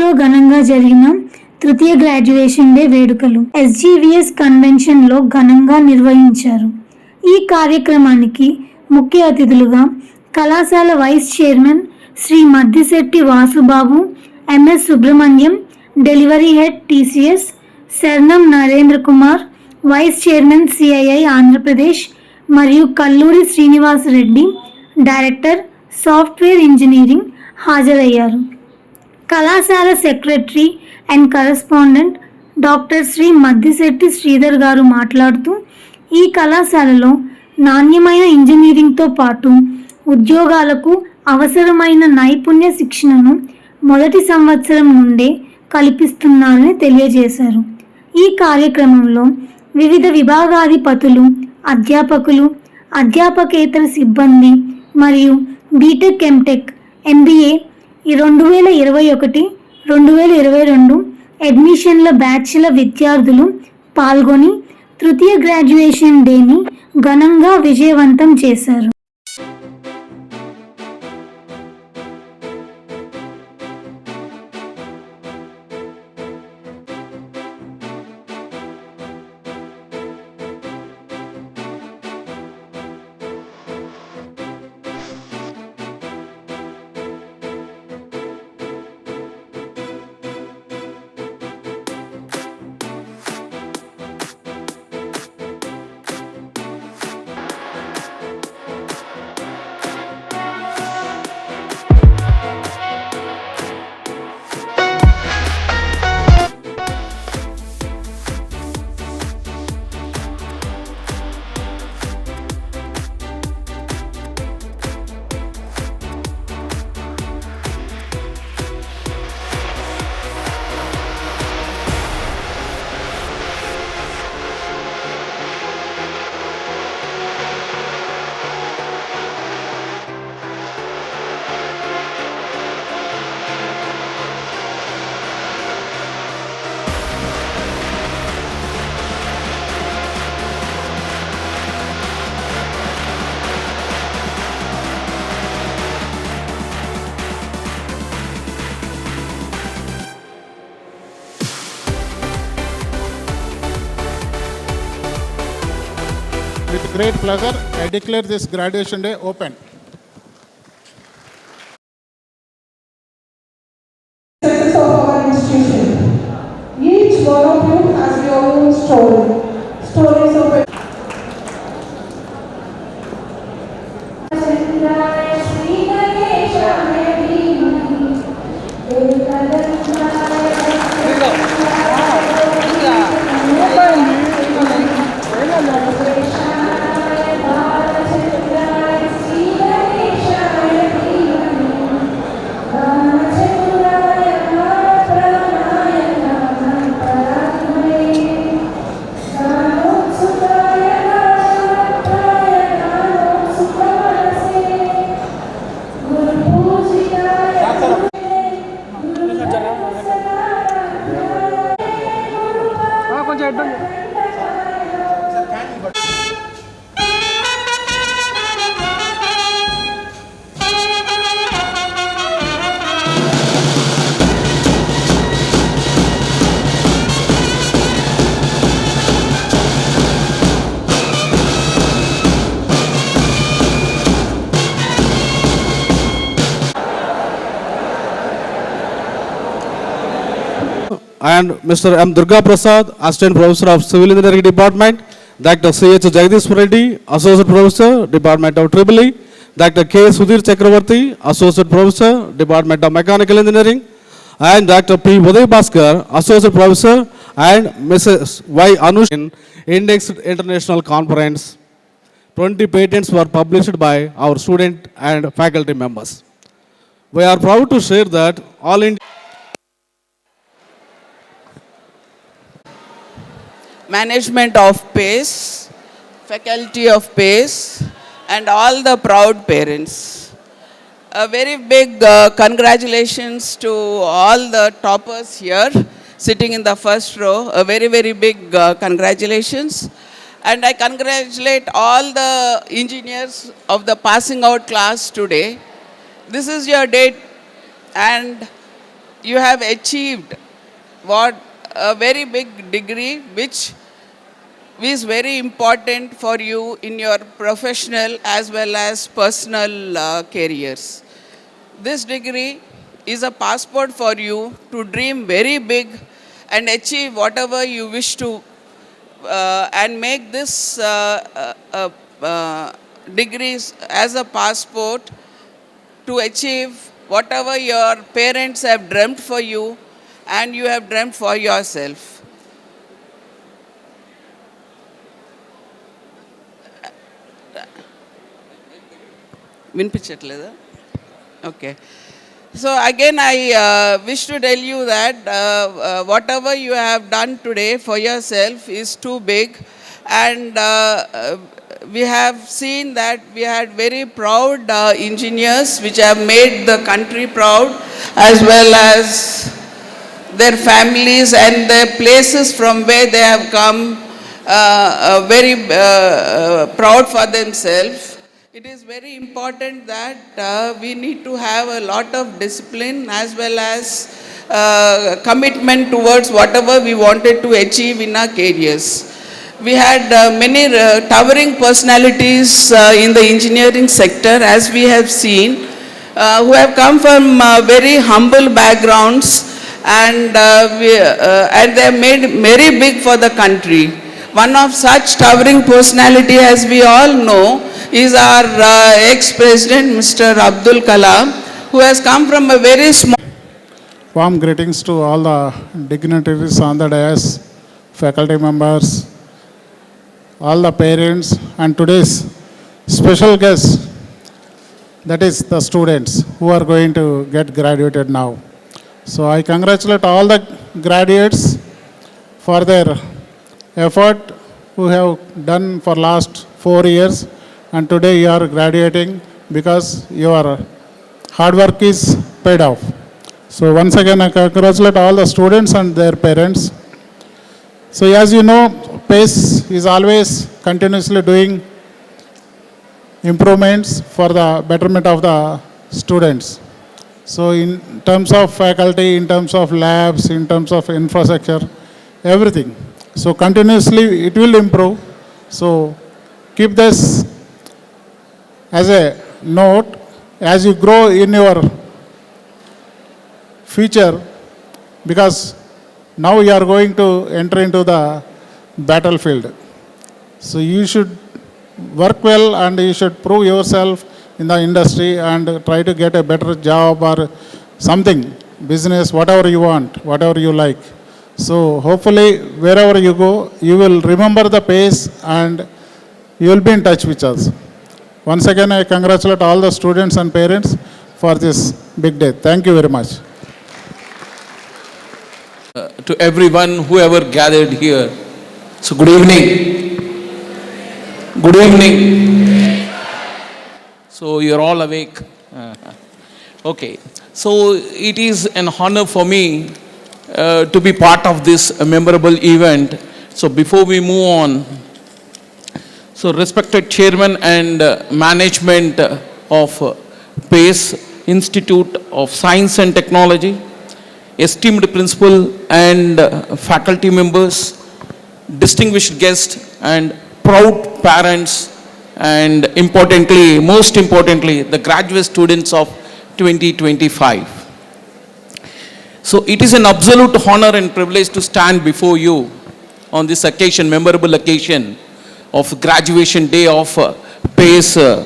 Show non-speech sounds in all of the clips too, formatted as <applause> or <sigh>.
లో ఘనంగా జరిగిన తృతీయ గ్రాడ్యుయేషన్ డే వేడుకలు ఎస్జీవిఎస్ కన్వెన్షన్లో ఘనంగా నిర్వహించారు ఈ కార్యక్రమానికి ముఖ్య అతిథులుగా కళాశాల vice chairman Shri Maddisetti Vasubabu MS Subrahmanyam delivery head TCS Sharanam Narendra Kumar vice chairman CII Andhra Pradesh మరియు Kalluri Srinivas Reddy director software engineering హాజరయ్యారు కళాశాల secretary and correspondent doctor Shri Maddisetti Sridhar గారు మాట్లాడుతూ ఈ కళాశాలలో నాణ్యమైన ఇంజనీరింగ్తో పాటు ఉద్యోగాలకు అవసరమైన నైపుణ్య శిక్షణను మొదటి సంవత్సరం నుండే కల్పిస్తున్నారని తెలియజేశారు ఈ కార్యక్రమంలో వివిధ విభాగాధిపతులు అధ్యాపకులు అధ్యాపకేతర సిబ్బంది మరియు బీటెక్ ఎంటెక్ ఎంబీఏ ఈ రెండు వేల ఇరవై ఒకటి రెండు వేల ఇరవై రెండు అడ్మిషన్ల బ్యాచ్ల విద్యార్థులు పాల్గొని తృతీయ గ్రాడ్యుయేషన్ డేని ఘనంగా విజయవంతం చేశారు great pleasure. I declare this graduation day open. of Each one of you has your own story. Stories of and Mr. M. Durga Prasad, Assistant Professor of Civil Engineering Department, Dr. C. H. Jagdish Reddy, Associate Professor, Department of Tribology; Dr. K. Sudhir Chakravarti, Associate Professor, Department of Mechanical Engineering, and Dr. P. Uday Bhaskar, Associate Professor, and Mrs. Y. Anushin, Index International Conference. 20 patents were published by our student and faculty members. We are proud to share that all India. management of PACE, faculty of PACE, and all the proud parents. A very big uh, congratulations to all the toppers here sitting in the first row. A very, very big uh, congratulations. And I congratulate all the engineers of the passing out class today. This is your date, and you have achieved what a very big degree which is very important for you in your professional as well as personal uh, careers. This degree is a passport for you to dream very big and achieve whatever you wish to uh, and make this uh, uh, uh, as a passport to achieve whatever your parents have dreamt for you and you have dreamt for yourself. వినిపించట్లేదు okay So again, I uh, wish to tell you that uh, uh, whatever you have done today for yourself is too big. And we have seen that we had very proud engineers which have made the country proud as well as their families and their places from where they have come very proud for themselves very important that uh, we need to have a lot of discipline as well as uh, commitment towards whatever we wanted to achieve in our careers. We had uh, many uh, towering personalities uh, in the engineering sector, as we have seen, uh, who have come from uh, very humble backgrounds and, uh, we, uh, and they have made very big for the country. One of such towering personality, as we all know, is our uh, ex-president, Mr. Abdul Kalam, who has come from a very small... Warm greetings to all the dignitaries on the dais, faculty members, all the parents, and today's special guest, that is the students who are going to get graduated now. So I congratulate all the graduates for their effort who have done for last four years and today you are graduating because your hard work is paid off. So once again, I congratulate all the students and their parents. So as you know, PACE is always continuously doing improvements for the betterment of the students. So in terms of faculty, in terms of labs, in terms of infrastructure, everything. So continuously it will improve. So keep this as a note, as you grow in your future, because now you are going to enter into the battlefield. So you should work well and you should prove yourself in the industry and try to get a better job or something, business, whatever you want, whatever you like. So hopefully wherever you go, you will remember the pace and you will be in touch with us. Once again, I congratulate all the students and parents for this big day. Thank you very much. Uh, to everyone, whoever gathered here, so good evening. Good evening. So you're all awake. <laughs> okay. So it is an honor for me uh, to be part of this memorable event. So before we move on, so respected chairman and uh, management uh, of uh, PACE Institute of Science and Technology, esteemed principal and uh, faculty members, distinguished guests and proud parents and importantly, most importantly, the graduate students of 2025. So it is an absolute honor and privilege to stand before you on this occasion, memorable occasion, of graduation day of uh, PACE uh,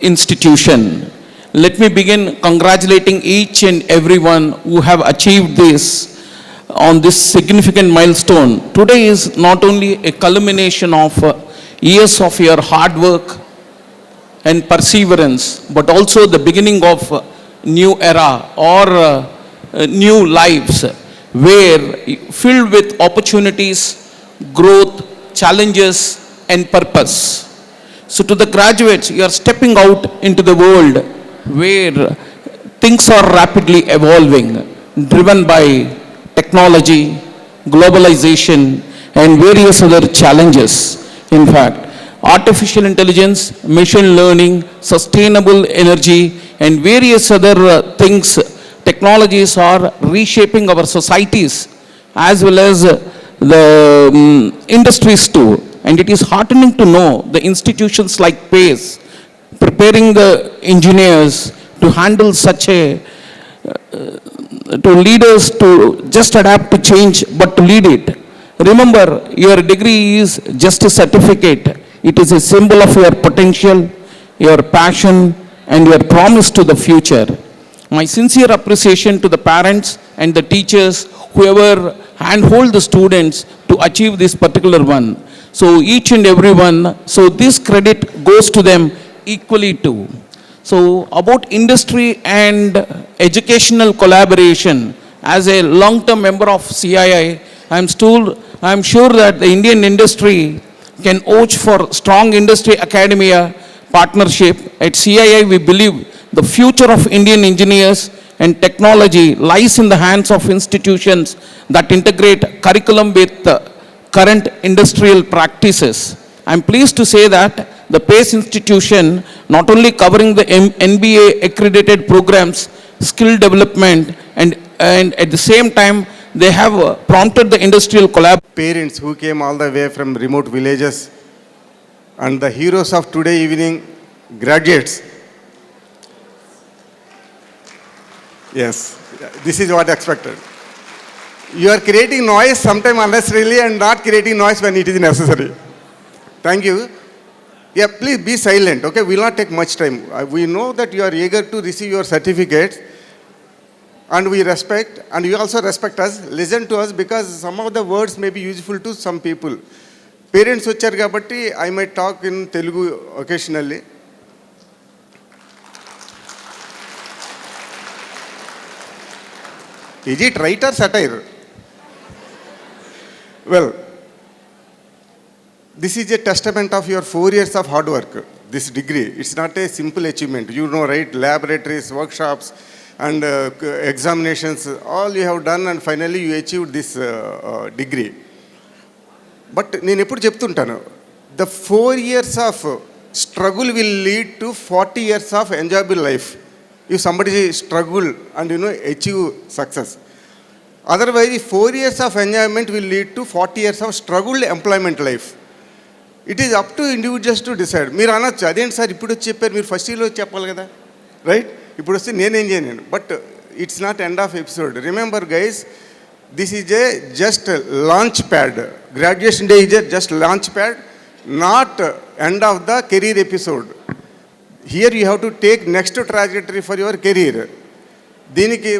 institution. Let me begin congratulating each and everyone who have achieved this on this significant milestone. Today is not only a culmination of uh, years of your hard work and perseverance, but also the beginning of new era or new lives where filled with opportunities, growth, challenges, and purpose. So, to the graduates, you are stepping out into the world where things are rapidly evolving, driven by technology, globalization, and various other challenges. In fact, artificial intelligence, machine learning, sustainable energy, and various other uh, things, technologies are reshaping our societies as well as uh, the um, industries too. And it is heartening to know the institutions like PACE preparing the engineers to handle such a, uh, to leaders to just adapt to change but to lead it. Remember, your degree is just a certificate. It is a symbol of your potential, your passion, and your promise to the future. My sincere appreciation to the parents and the teachers, whoever handhold the students to achieve this particular one. So each and every one, so this credit goes to them equally too. So about industry and educational collaboration, as a long-term member of CII, I'm still, I'm sure that the Indian industry can urge for strong industry academia partnership. At CII, we believe the future of Indian engineers and technology lies in the hands of institutions that integrate curriculum with current industrial practices. I'm pleased to say that the PACE institution, not only covering the M NBA accredited programs, skill development, and, and at the same time, they have uh, prompted the industrial collab. Parents who came all the way from remote villages and the heroes of today evening, graduates Yes, this is what expected. You are creating noise sometime unnecessarily and not creating noise when it is necessary. Thank you. Yeah, please be silent, okay? We will not take much time. Uh, we know that you are eager to receive your certificates and we respect, and you also respect us. Listen to us because some of the words may be useful to some people. Parents వచ్చారు I I talk in Telugu occasionally. Is it right or satire well this is a testament of your four years of hard work this degree it's not a simple achievement you know right laboratories workshops and examinations all you have done and finally you achieve this degree but నేను ఎప్పుడు చెప్తుంటాను the four years of struggle will lead to forty years of enjoyable life if somebody struggle and you achieve success otherwise four years of enjoyment enjoyment will lead to 40 years of struggled employment it is up to individuals to decide మీరు అనొచ్చు అదేంటి sir ఇప్పుడు వచ్చి చెప్పారు మీరు first ఇయర్లో చెప్పాలి కదా రైట్ ఇప్పుడు వస్తే నేనేం చేయను but it's not end of episode remember guys this is a just launch pad graduation day is a just launch pad not end of the career episode here you have to take next trajectory for your career దీనికి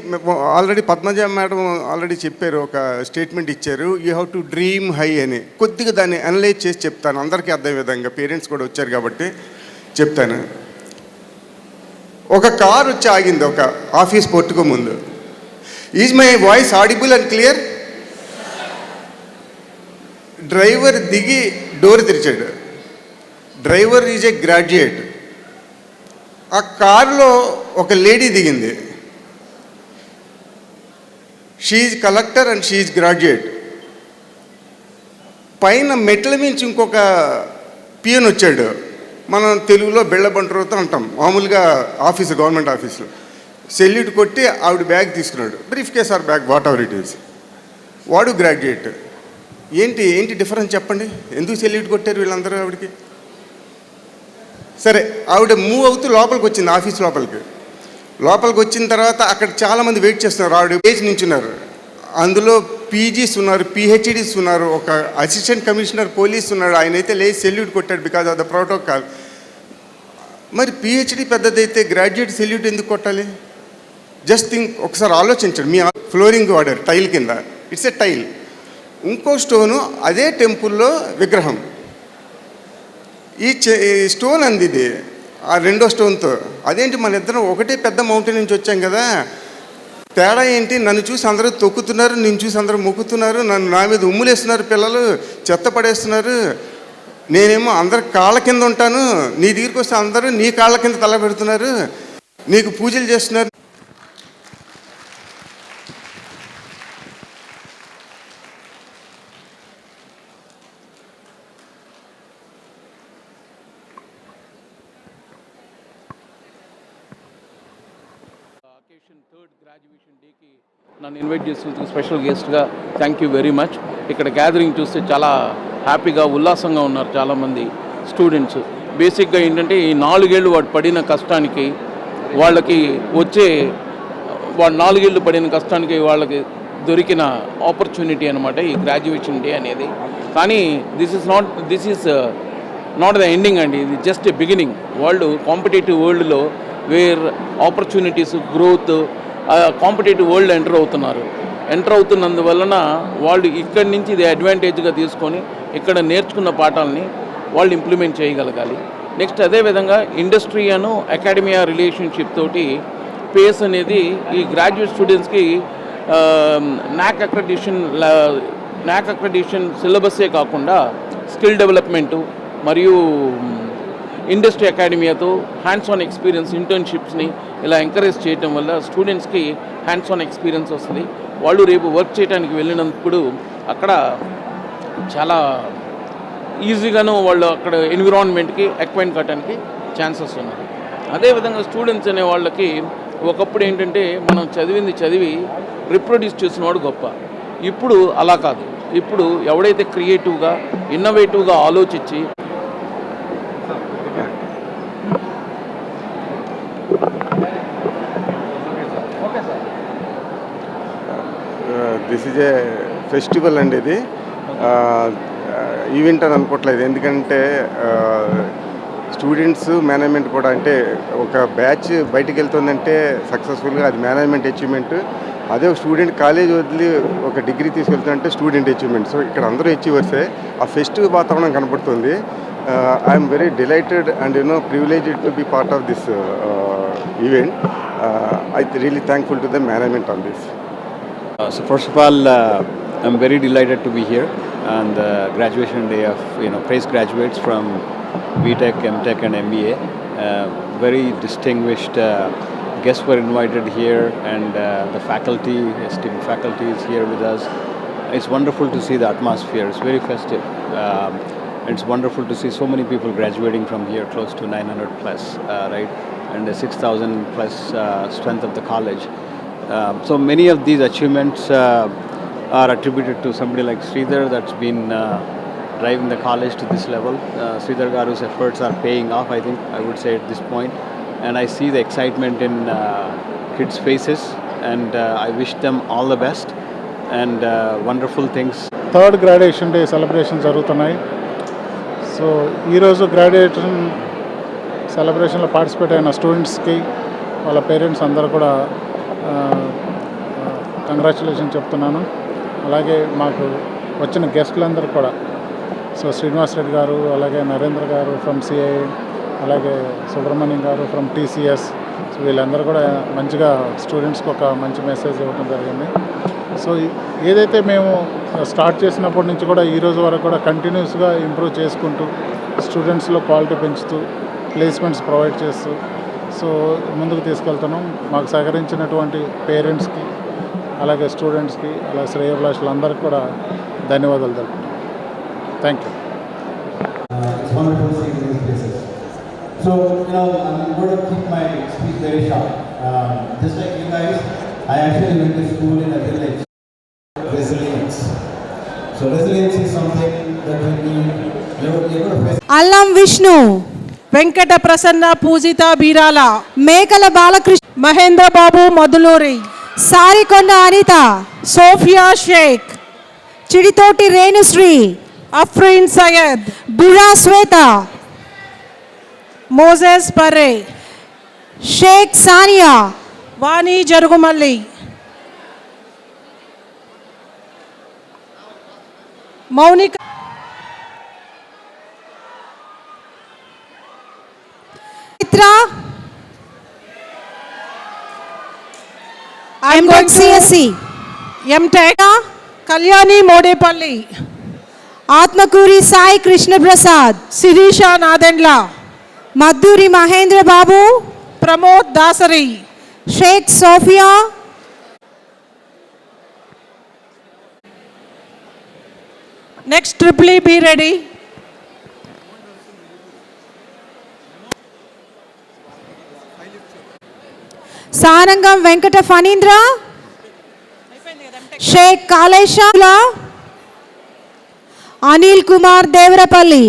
already Padmaja madam already చెప్పారు ఒక statement ఇచ్చారు you have to dream high అని కొద్దిగా దాన్ని analyse చేసి చెప్తాను అందరికీ అర్థం విధంగా పేరెంట్స్ కూడా వచ్చారు కాబట్టి చెప్తాను ఒక కార్ వచ్చి ఆగింది ఒక ఆఫీస్ పొట్టుకు ముందు is my voice audible and clear driver దిగి డోర్ తెరిచాడు డ్రైవర్ ఈజ్ ఏ గ్రాడ్యుయేట్ ఆ కారులో ఒక లేడీ దిగింది she collector and she graduate పైన మెట్ల మించి ఇంకొక పియన్ వచ్చాడు మనం తెలుగులో బెళ్ళబంటరుతో అంటాం మామూలుగా ఆఫీస్ గవర్నమెంట్ ఆఫీస్లో సెల్యూట్ కొట్టి ఆవిడ బ్యాగ్ తీసుకున్నాడు briefcase or bag whatever it is వాడు గ్రాడ్యుయేట్ ఏంటి ఏంటి డిఫరెన్స్ చెప్పండి ఎందుకు సెల్యూట్ కొట్టారు వీళ్ళందరూ ఆవిడకి సరే ఆవిడ మూవ్ అవుతూ లోపలికి వచ్చింది ఆఫీస్ లోపలికి లోపలికి వచ్చిన తర్వాత అక్కడ చాలామంది వెయిట్ చేస్తున్నారు ఆవిడ ఏజ్ నించున్నారు అందులో పీజీస్ ఉన్నారు పిహెచ్డీస్ ఉన్నారు ఒక అసిస్టెంట్ కమిషనర్ పోలీస్ ఉన్నాడు ఆయన అయితే లేచి సెల్యూట్ కొట్టాడు బికాజ్ ఆఫ్ ద ప్రోటోకాల్ మరి పిహెచ్డీ పెద్దదైతే గ్రాడ్యుయేట్ సెల్యూట్ ఎందుకు కొట్టాలి జస్ట్ థింక్ ఒకసారి ఆలోచించండి మీ ఫ్లోరింగ్ వాడారు టైల్ కింద ఇట్స్ ఎ టైల్ ఇంకో స్టోను అదే టెంపుల్లో విగ్రహం ఈ స్టోన్ అందిది ఆ రెండో స్టోన్తో అదేంటి మన ఇద్దరం ఒకటే పెద్ద మౌంటైన్ నుంచి వచ్చాం కదా తేడా ఏంటి నన్ను చూసి అందరూ తొక్కుతున్నారు నేను చూసి అందరూ మొక్కుతున్నారు నన్ను నా మీద ఉమ్ములేస్తున్నారు పిల్లలు చెత్త పడేస్తున్నారు నేనేమో అందరు కాళ్ళ కింద ఉంటాను నీ దగ్గరికి వస్తే అందరూ నీ కాళ్ళ కింద తల పెడుతున్నారు నీకు పూజలు చేస్తున్నారు గ్రాడ్యుయేషన్ డేకి నన్ను ఇన్వైట్ చేసినందుకు స్పెషల్ గెస్ట్గా థ్యాంక్ యూ వెరీ మచ్ ఇక్కడ గ్యాదరింగ్ చూస్తే చాలా హ్యాపీగా ఉల్లాసంగా ఉన్నారు చాలామంది స్టూడెంట్స్ బేసిక్గా ఏంటంటే ఈ నాలుగేళ్ళు వాడు పడిన కష్టానికి వాళ్ళకి వచ్చే వాడు నాలుగేళ్ళు పడిన కష్టానికి వాళ్ళకి దొరికిన ఆపర్చునిటీ అనమాట ఈ గ్రాడ్యుయేషన్ డే అనేది కానీ this is not this is not the ending అండి ఇది జస్ట్ బిగినింగ్ వరల్డ్ కాంపిటేటివ్ వరల్డ్లో where opportunities growth competitive world enter అవుతున్నారు ఎంటర్ అవుతున్నందువలన వాళ్ళు ఇక్కడి నుంచి ఇది అడ్వాంటేజ్గా తీసుకొని ఇక్కడ నేర్చుకున్న పాఠాలని వాళ్ళు ఇంప్లిమెంట్ చేయగలగాలి నెక్స్ట్ అదేవిధంగా ఇండస్ట్రీ అను అకాడమియా రిలేషన్షిప్ తోటి పేస్ అనేది ఈ గ్రాడ్యుయేట్ స్టూడెంట్స్కి నాక్ అక్రెడిషన్ నాక్ అక్రెడిషన్ సిలబస్సే కాకుండా స్కిల్ డెవలప్మెంటు మరియు ఇండస్ట్రీ అకాడమీతో హ్యాండ్స్ ఆన్ ఎక్స్పీరియన్స్ ఇంటర్న్షిప్స్ని ఇలా ఎంకరేజ్ చేయటం వల్ల స్టూడెంట్స్కి హ్యాండ్స్ ఆన్ ఎక్స్పీరియన్స్ వస్తుంది వాళ్ళు రేపు వర్క్ చేయడానికి వెళ్ళినప్పుడు అక్కడ చాలా ఈజీగాను వాళ్ళు అక్కడ ఎన్విరాన్మెంట్కి అక్వైన్ కావడానికి ఛాన్సెస్ ఉన్నాయి అదేవిధంగా స్టూడెంట్స్ అనే వాళ్ళకి ఒకప్పుడు ఏంటంటే మనం చదివింది చదివి రిప్రొడ్యూస్ చేసినవాడు గొప్ప ఇప్పుడు అలా కాదు ఇప్పుడు ఎవడైతే క్రియేటివ్గా ఇన్నోవేటివ్గా ఆలోచించి ఫెస్టివల్ అండి ఇది ఈవెంట్ అని అనుకోవట్లేదు ఎందుకంటే స్టూడెంట్స్ మేనేజ్మెంట్ కూడా అంటే ఒక బ్యాచ్ బయటికి వెళ్తుందంటే సక్సెస్ఫుల్గా అది మేనేజ్మెంట్ అచీవ్మెంట్ అదే ఒక స్టూడెంట్ కాలేజ్ వదిలి ఒక డిగ్రీ తీసుకెళ్తుందంటే స్టూడెంట్ అచీవ్మెంట్ సో ఇక్కడ అందరూ అచీవర్సే ఆ ఫెస్టివల్ వాతావరణం కనపడుతుంది I'm very delighted and you know privilege to be part of this event I really thankful to the management on this so first of all I'm very delighted to be here on the graduation day of you know fresh graduates from VTech, MTech, and MBA. Uh, very distinguished uh, guests were invited here, and uh, the faculty, esteemed faculty, is here with us. It's wonderful to see the atmosphere. It's very festive. Um, it's wonderful to see so many people graduating from here, close to 900 plus, uh, right? And the 6,000 plus uh, strength of the college. Um, so many of these achievements uh, are attributed to somebody like Sridhar that's been uh, driving the college to this level. Uh, Sridhar Garu's efforts are paying off, I think, I would say at this point. And I see the excitement in uh, kids' faces, and uh, I wish them all the best and uh, wonderful things. Third graduation day celebration జరుగుతున్నాయి so ఈరోజు graduation సెలబ్రేషన్లో participate అయిన స్టూడెంట్స్కి వాళ్ళ parents అందరూ కూడా congratulation చెప్తున్నాను అలాగే మాకు వచ్చిన గెస్టులందరూ కూడా సో శ్రీనివాస్ రెడ్డి గారు అలాగే నరేంద్ర గారు ఫ్రమ్ సిఐ అలాగే సుబ్రహ్మణ్యం గారు ఫ్రమ్ టీసీఎస్ సో వీళ్ళందరూ కూడా మంచిగా స్టూడెంట్స్కి ఒక మంచి మెసేజ్ ఇవ్వడం జరిగింది సో ఏదైతే మేము స్టార్ట్ చేసినప్పటి నుంచి కూడా ఈరోజు వరకు కూడా కంటిన్యూస్గా ఇంప్రూవ్ చేసుకుంటూ స్టూడెంట్స్లో క్వాలిటీ పెంచుతూ ప్లేస్మెంట్స్ ప్రొవైడ్ చేస్తూ సో ముందుకు తీసుకెళ్తున్నాం మాకు సహకరించినటువంటి పేరెంట్స్కి అలాగే స్టూడెంట్స్కి అలాగే శ్రేయభిలాషులందరికీ కూడా ధన్యవాదాలు తెలుపుతున్నాం thank you So, you know, I'm going to keep my speech very short. Um, just like you guys, I actually went to school in a village. Resilience. So, resilience is something that we need. You know, you're going to face. Allam Vishnu. Venkata Prasanna Poojitha Beerala Mekala Balakrishna Mahendra Babu Madhuluri Sarikonda Anitha Sophia Shaik Chiditoti Renusri Afreen Syed Bura Swetha Moses Pare Shaik Sania Vani Jarugumalli Mounika Chitra I'm going CSC MTech Kalyani Modepalli Atmakuri Sai Krishnaprasad Sirisha Nadendla Madduri Mahendra Babu Pramod Dasari Shaik Sophia next triple be ready Sarangam Venkata Phanindra Shaik Kaleswara Anil Kumar Devarapalli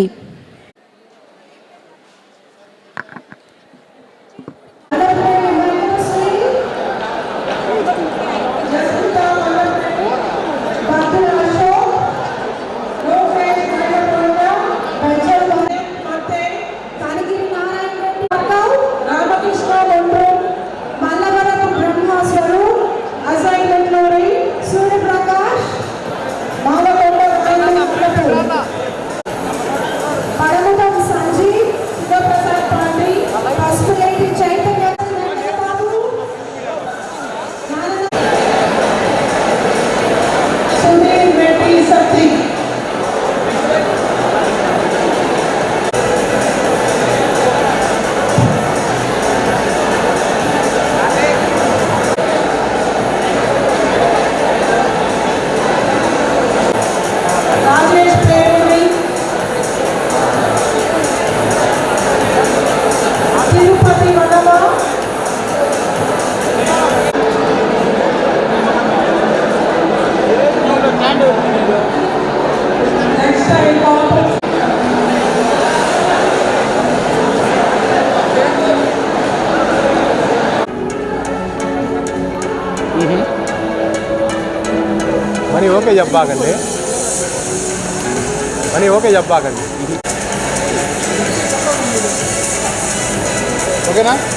చెప్పాకండి అని okay చెప్పాకండి ఓకేనా